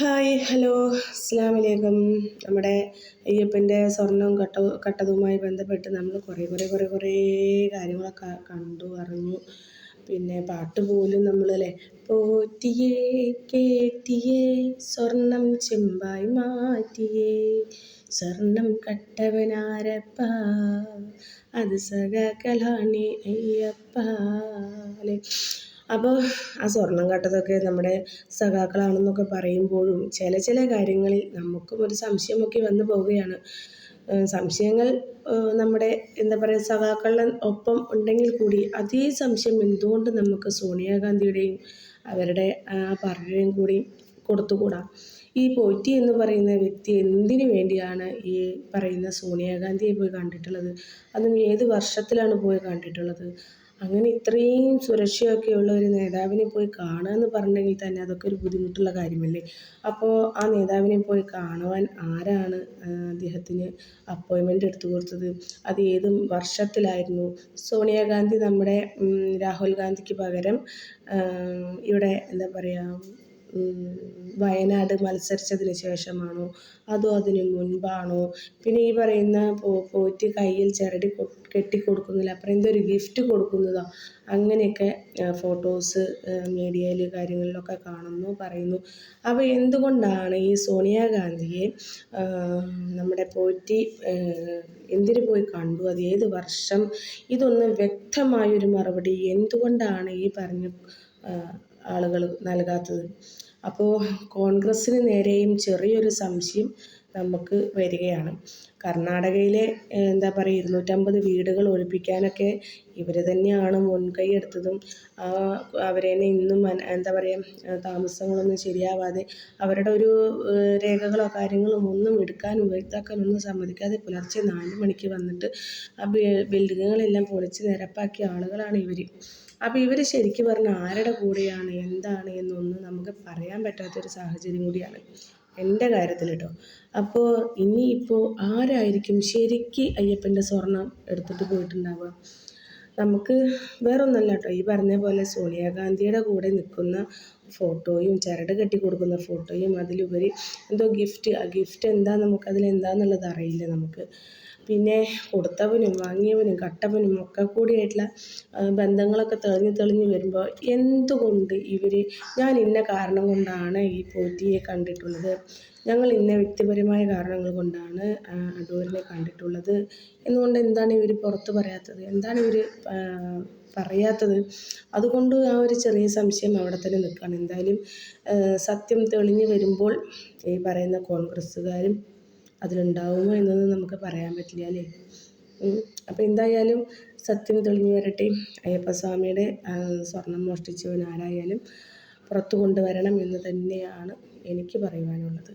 Hi hello അസ്സാം വലൈക്കും നമ്മുടെ അയ്യപ്പന്റെ സ്വർണവും കട്ട കട്ടതുമായി ബന്ധപ്പെട്ട് നമ്മൾ കുറേ കുറേ കുറേ കുറേ കാര്യങ്ങളൊക്കെ കണ്ടു അറിഞ്ഞു. പിന്നെ പാട്ട് പോലും നമ്മളല്ലേ? പോറ്റിയേ കേട്ടിയേ സ്വർണം ചെമ്പായി മാറ്റിയേ സ്വർണം കട്ടവനാരപ്പ അത് സഹകലാണി അയ്യപ്പ അല്ലേ? അപ്പോൾ ആ സ്വർണം കട്ടതൊക്കെ നമ്മുടെ സഖാക്കളാണെന്നൊക്കെ പറയുമ്പോഴും ചില ചില കാര്യങ്ങളിൽ നമുക്കും ഒരു സംശയമൊക്കെ വന്നു പോവുകയാണ്. സംശയങ്ങൾ നമ്മുടെ എന്താ പറയുക സഖാക്കളുടെ ഒപ്പം ഉണ്ടെങ്കിൽ കൂടി അതേ സംശയം എന്തുകൊണ്ട് നമുക്ക് സോണിയാഗാന്ധിയുടെയും അവരുടെ ആ പറഞ്ഞയും കൂടി കൊടുത്തുകൂടാ? ഈ പോറ്റി എന്ന് പറയുന്ന വ്യക്തി എന്തിനു വേണ്ടിയാണ് ഈ പറയുന്ന സോണിയാഗാന്ധിയെ പോയി കണ്ടിട്ടുള്ളത്? അതും ഏത് വർഷത്തിലാണ് പോയി കണ്ടിട്ടുള്ളത്? അങ്ങനെ ഇത്രയും സുരക്ഷയൊക്കെയുള്ള ഒരു നേതാവിനെ പോയി കാണുക എന്ന് പറഞ്ഞെങ്കിൽ തന്നെ അതൊക്കെ ഒരു ബുദ്ധിമുട്ടുള്ള കാര്യമല്ലേ? അപ്പോൾ ആ നേതാവിനെ പോയി കാണുവാൻ ആരാണ് അദ്ദേഹത്തിന് അപ്പോയിൻമെന്റ് എടുത്തു കൊടുത്തത്? അത് ഏത് വർഷത്തിലായിരുന്നു? സോണിയാഗാന്ധി നമ്മുടെ രാഹുൽ ഗാന്ധിക്ക് പകരം ഇവിടെ എന്താ പറയുക വയനാട് മത്സരിച്ചതിന് ശേഷമാണോ? അതോ അതിന് മുൻപാണോ? പിന്നെ ഈ പറയുന്ന പോറ്റി കയ്യിൽ ചരടി കെട്ടിക്കൊടുക്കുന്നില്ല അപ്പുറം എന്തൊരു ഗിഫ്റ്റ് കൊടുക്കുന്നതോ? അങ്ങനെയൊക്കെ ഫോട്ടോസ് മീഡിയയിൽ കാര്യങ്ങളിലൊക്കെ കാണുന്നു പറയുന്നു. അപ്പോൾ എന്തുകൊണ്ടാണ് ഈ സോണിയാഗാന്ധിയെ നമ്മുടെ പോറ്റി എന്തിനു പോയി കണ്ടു? അത് ഏത് വർഷം? ഇതൊന്ന് വ്യക്തമായൊരു മറുപടി എന്തുകൊണ്ടാണ് ഈ പറഞ്ഞ ആളുകൾ നൽകാത്തത്? അപ്പോൾ കോൺഗ്രസ്സിന് നേരെയും ചെറിയൊരു സംശയം നമുക്ക് വരികയാണ്. കർണാടകയിലെ എന്താ പറയുക ഇരുന്നൂറ്റമ്പത് വീടുകൾ ഒഴിപ്പിക്കാനൊക്കെ ഇവർ തന്നെയാണ് മുൻകൈ എടുത്തതും. അവരെ ഇന്നും എന്താ പറയുക താമസങ്ങളൊന്നും ശരിയാവാതെ അവരുടെ ഒരു രേഖകളോ കാര്യങ്ങളോ ഒന്നും എടുക്കാനും ഒന്നും സമ്മതിക്കാതെ പുലർച്ചെ നാല് മണിക്ക് വന്നിട്ട് ആ ബിൽഡിങ്ങുകളെല്ലാം പൊളിച്ച് നിരപ്പാക്കിയ ആളുകളാണ് ഇവർ അപ്പോൾ ഇവർ ശരിക്കും പറഞ്ഞാൽ ആരുടെ കൂടെയാണ് എന്താണ് എന്നൊന്നും നമുക്ക് പറയാൻ പറ്റാത്തൊരു സാഹചര്യം കൂടിയാണ്. എന്റെ കാര്യത്തിൽ കേട്ടോ അപ്പോൾ ഇനിയിപ്പോൾ ആരായിരിക്കും ശരിക്ക് അയ്യപ്പന്റെ സ്വർണം എടുത്തിട്ട് പോയിട്ടുണ്ടാവുക? നമുക്ക് വേറൊന്നല്ല കേട്ടോ ഈ പറഞ്ഞ പോലെ സോണിയാഗാന്ധിയുടെ കൂടെ നിൽക്കുന്ന ഫോട്ടോയും ചരട് കെട്ടി കൊടുക്കുന്ന ഫോട്ടോയും അതിലുപരി എന്തോ ഗിഫ്റ്റ് ആ ഗിഫ്റ്റ് എന്താ നമുക്കതിൽ എന്താണെന്നുള്ളത് അറിയില്ല നമുക്ക്. പിന്നെ കൊടുത്തവനും വാങ്ങിയവനും കട്ടവനും ഒക്കെ കൂടിയായിട്ടുള്ള ബന്ധങ്ങളൊക്കെ തെളിഞ്ഞ് തെളിഞ്ഞ് വരുമ്പോൾ എന്തുകൊണ്ട് ഇവർ ഞാൻ ഇന്ന കാരണം കൊണ്ടാണ് ഈ പോറ്റിയെ കണ്ടിട്ടുള്ളത്? ഞങ്ങൾ ഇന്ന വ്യക്തിപരമായ കാരണങ്ങൾ കൊണ്ടാണ് അടൂരിനെ കണ്ടിട്ടുള്ളത്? എന്നുകൊണ്ട് എന്താണ് ഇവർ പുറത്ത് പറയാത്തത്? എന്താണ് ഇവർ പറയാത്തത്? അതുകൊണ്ട് ആ ഒരു ചെറിയ സംശയം അവിടെ തന്നെ നിൽക്കുകയാണ്. എന്തായാലും സത്യം തെളിഞ്ഞു വരുമ്പോൾ ഈ പറയുന്ന കോൺഗ്രസ്സുകാരും അതിലുണ്ടാവുമോ എന്നൊന്നും നമുക്ക് പറയാൻ പറ്റില്ല അല്ലേ? അപ്പോൾ എന്തായാലും സത്യം തെളിഞ്ഞു വരട്ടെ. അയ്യപ്പസ്വാമിയുടെ സ്വർണം മോഷ്ടിച്ചവൻ ആരായാലും പുറത്തു കൊണ്ടുവരണം എന്ന് തന്നെയാണ് എനിക്ക് പറയുവാനുള്ളത്.